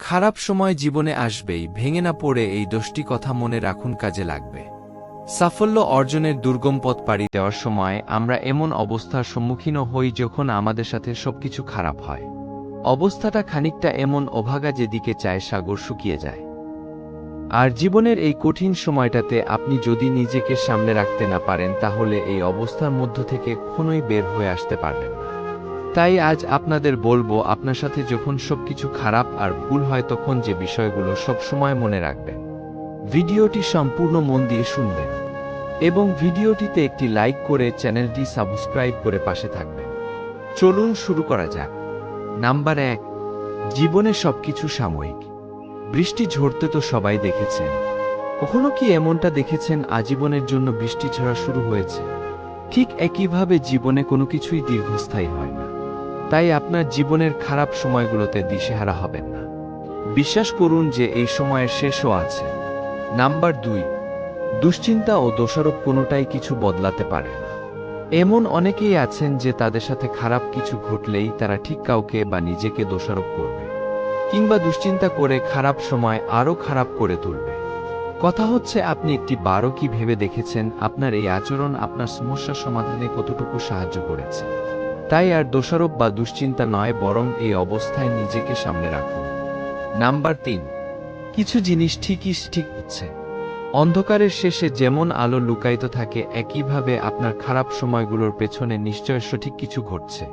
খারাপ সময় জীবনে আসবেই, ভেঙে না পড়ে এই দোষটি কথা মনে রাখুন কাজে লাগবে। সাফল্য অর্জনের দুর্গম পথ পাড়ি দেওয়ার সময় আমরা এমন অবস্থার সম্মুখীনও হই যখন আমাদের সাথে সবকিছু খারাপ হয়। অবস্থাটা খানিকটা এমন অভাগা যেদিকে চায় সাগর শুকিয়ে যায়। আর জীবনের এই কঠিন সময়টাতে আপনি যদি নিজেকে সামনে রাখতে না পারেন, তাহলে এই অবস্থার মধ্য থেকে কখনোই বের হয়ে আসতে পারবেন তাই আজ আপনাদের বলব, আপনার সাথে যখন সবকিছু খারাপ আর ভুল হয় তখন যে বিষয়গুলো সবসময় মনে রাখবে। ভিডিওটি সম্পূর্ণ মন দিয়ে শুনবেন এবং ভিডিওটিতে একটি লাইক করে চ্যানেলটি সাবস্ক্রাইব করে পাশে থাকবেন। চলুন শুরু করা যাক। নাম্বার এক, জীবনে সবকিছু সাময়িক। বৃষ্টি ঝরতে তো সবাই দেখেছেন। কখনো কি এমনটা দেখেছেন আজীবনের জন্য বৃষ্টি ঝরা শুরু হয়েছে? ঠিক একইভাবে জীবনে কোনো কিছুই দীর্ঘস্থায়ী হয়। তাই আপনার জীবনের খারাপ সময়গুলোতে দিশেহারা হবেন না। বিশ্বাস করুন যে এই সময়ের শেষও আছে। নাম্বার দুই, দুশ্চিন্তা ও দোষারোপ কোনোটাই কিছু বদলাতে পারে। এমন অনেকেই আছেন যে তাদের সাথে খারাপ কিছু ঘটলেই তারা ঠিক কাউকে বা নিজেকে দোষারোপ করবে, কিংবা দুশ্চিন্তা করে খারাপ সময় আরও খারাপ করে তুলবে। কথা হচ্ছে, আপনি একটি বারো কি ভেবে দেখেছেন আপনার এই আচরণ আপনার সমস্যা সমাধানে কতটুকু সাহায্য করেছে? তাই আর দোষারোপ বা দুশ্চিন্তা নয়, বরং এই অবস্থায় নিজেকে সামনে রাখুন। নাম্বার তিন, কিছু জিনিস ঠিকই ঠিক হচ্ছে। অন্ধকারের শেষে যেমন আলো লুকায়িত থাকে, একইভাবে আপনার খারাপ সময়গুলোর পেছনে নিশ্চয় সঠিক কিছু ঘটছে।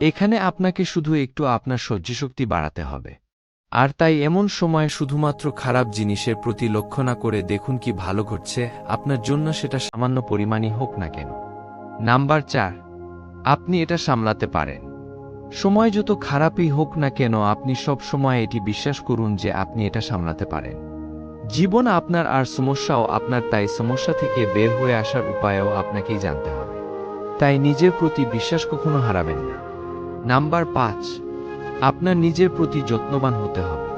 এখানে আপনাকে শুধু একটু আপনার সহ্যশক্তি বাড়াতে হবে। আর তাই এমন সময় শুধুমাত্র খারাপ জিনিসের প্রতি লক্ষ্য না করে দেখুন কি ভালো ঘটছে, আপনার জন্য সেটা সামান্য পরিমাণই হোক না কেন। নাম্বার চার আপনি এটা সামলাতে পারেন। সময় যত খারাপই হোক না কেন, আপনি সব সময় এটি বিশ্বাস করুন যে আপনি এটা সামলাতে পারেন। জীবন আপনার আর সমস্যাও আপনার, তাই সমস্যা থেকে বের হয়ে আসার উপায়ও আপনাকেই জানতে হবে। তাই নিজের প্রতি বিশ্বাস কখনো হারাবেন না। নাম্বার পাঁচ, আপনার নিজের প্রতি যত্নবান হতে হবে।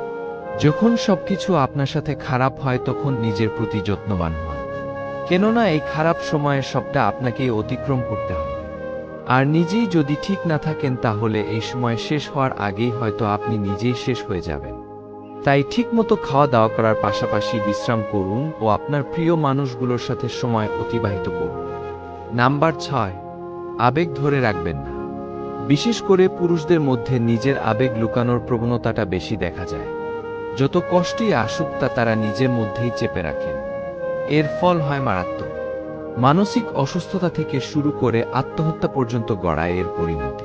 যখন সবকিছু আপনার সাথে খারাপ হয়, তখন নিজের প্রতি যত্নবান হন। কেননা এই খারাপ সময়ে সবটা আপনাকেই অতিক্রম করতে হবে। আর নিজেই যদি ঠিক না থাকেন তাহলে এই সময় শেষ হওয়ার আগেই হয়তো আপনি নিজেই শেষ হয়ে যাবেন। তাই ঠিকমতো খাওয়া দাওয়া করার পাশাপাশি বিশ্রাম করুন ও আপনার প্রিয় মানুষগুলোর সাথে সময় অতিবাহিত করুন। নাম্বার ছয়, আবেগ ধরে রাখবেন না। বিশেষ করে পুরুষদের মধ্যে নিজের আবেগ লুকানোর প্রবণতাটা বেশি দেখা যায়। যত কষ্টই আসুক তা তারা নিজের মধ্যেই চেপে রাখেন। এর ফল হয় মারাত্মক। মানসিক অসুস্থতা থেকে শুরু করে আত্মহত্যা পর্যন্ত গড়ায় এর পরিণতি।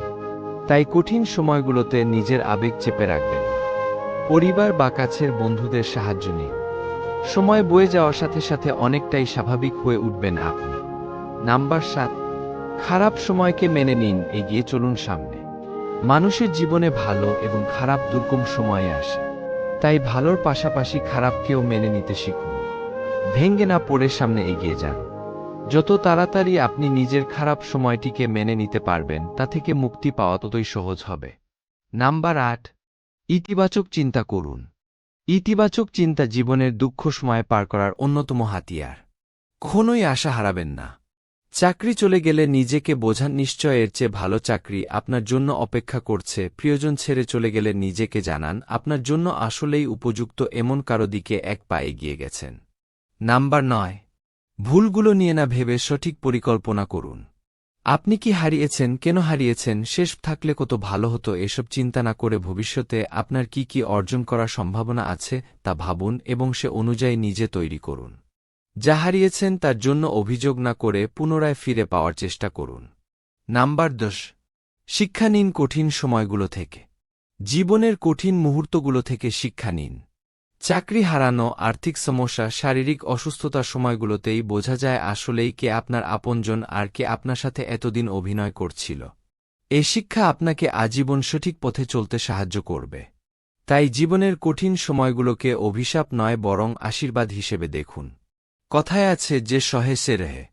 তাই কঠিন সময়গুলোতে নিজের আবেগ চেপে রাখবেন। পরিবার বা কাছের বন্ধুদের সাহায্য নিন। সময় বয়ে যাওয়ার সাথে সাথে অনেকটাই স্বাভাবিক হয়ে উঠবেন আপনি। নাম্বার সাত, খারাপ সময়কে মেনে নিন, এগিয়ে চলুন সামনে। মানুষের জীবনে ভালো এবং খারাপ দুর্গম সময়ে আসে। তাই ভালোর পাশাপাশি খারাপকেও মেনে নিতে শিখুন। ভেঙ্গে না পড়ে সামনে এগিয়ে যান। যত তাড়াতাড়ি আপনি নিজের খারাপ সময়টিকে মেনে নিতে পারবেন, তা থেকে মুক্তি পাওয়া ততই সহজ হবে। নাম্বার আট, ইতিবাচক চিন্তা করুন। ইতিবাচক চিন্তা জীবনের দুঃখ সময় পার করার অন্যতম হাতিয়ার। কখনোই আশা হারাবেন না। চাকরি চলে গেলে নিজেকে বোঝান নিশ্চয় এর চেয়ে ভালো চাকরি আপনার জন্য অপেক্ষা করছে, প্রিয়জন ছেড়ে চলে গেলে নিজেকে জানান, আপনার জন্য আসলেই উপযুক্ত এমন কারও দিকে এক পা এগিয়ে গেছেন। নাম্বার নয় ভুলগুলো নিয়ে না ভেবে সঠিক পরিকল্পনা করুন। আপনি কি হারিয়েছেন, কেন হারিয়েছেন, শেষ থাকলে কত ভালো হতো, এসব চিন্তা না করে ভবিষ্যতে আপনার কি কি অর্জন করার সম্ভাবনা আছে, তা ভাবুন এবং সে অনুযায়ী নিজে তৈরি করুন। যা হারিয়েছেন, তার জন্য অভিযোগ না করে পুনরায় ফিরে পাওয়ার চেষ্টা করুন। নাম্বার দশ, শিক্ষা নিন কঠিন সময়গুলো থেকে। জীবনের কঠিন মুহূর্তগুলো থেকে শিক্ষা নিন। চাকরি হারানো আর্থিক সমস্যা, শারীরিক অসুস্থতার সময়গুলোতেই বোঝা যায় আসলেই কে আপনার আপনজন আর কে আপনার সাথে এতদিন অভিনয় করছিল। এই শিক্ষা আপনাকে আজীবন সঠিক পথে চলতে সাহায্য করবে। তাই জীবনের কঠিন সময়গুলোকে অভিশাপ নয়, বরং আশীর্বাদ হিসেবে দেখুন। কথায় আছে যে সহে সে রেহে।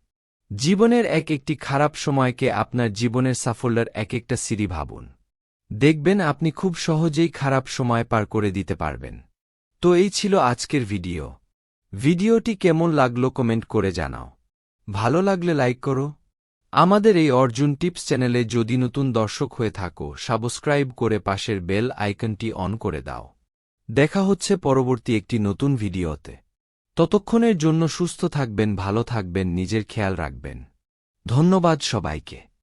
জীবনের এক একটি খারাপ সময়কে আপনার জীবনের সাফল্যের এক একটা সিঁড়ি ভাবুন। দেখবেন আপনি খুব সহজেই খারাপ সময় পার করে দিতে পারবেন। তো এই ছিল আজকের ভিডিও। ভিডিওটি কেমন লাগল কমেন্ট করে জানাও। ভালো লাগলে লাইক করো। আমাদের এই অর্জুন টিপস চ্যানেলে যদি নতুন দর্শক হয়ে থাকো, সাবস্ক্রাইব করে পাশের বেল আইকনটি অন করে দাও। দেখা হচ্ছে পরবর্তী একটি নতুন ভিডিওতে। ততক্ষণের জন্য সুস্থ থাকবেন, ভালো থাকবেন, নিজের খেয়াল রাখবেন। ধন্যবাদ সবাইকে।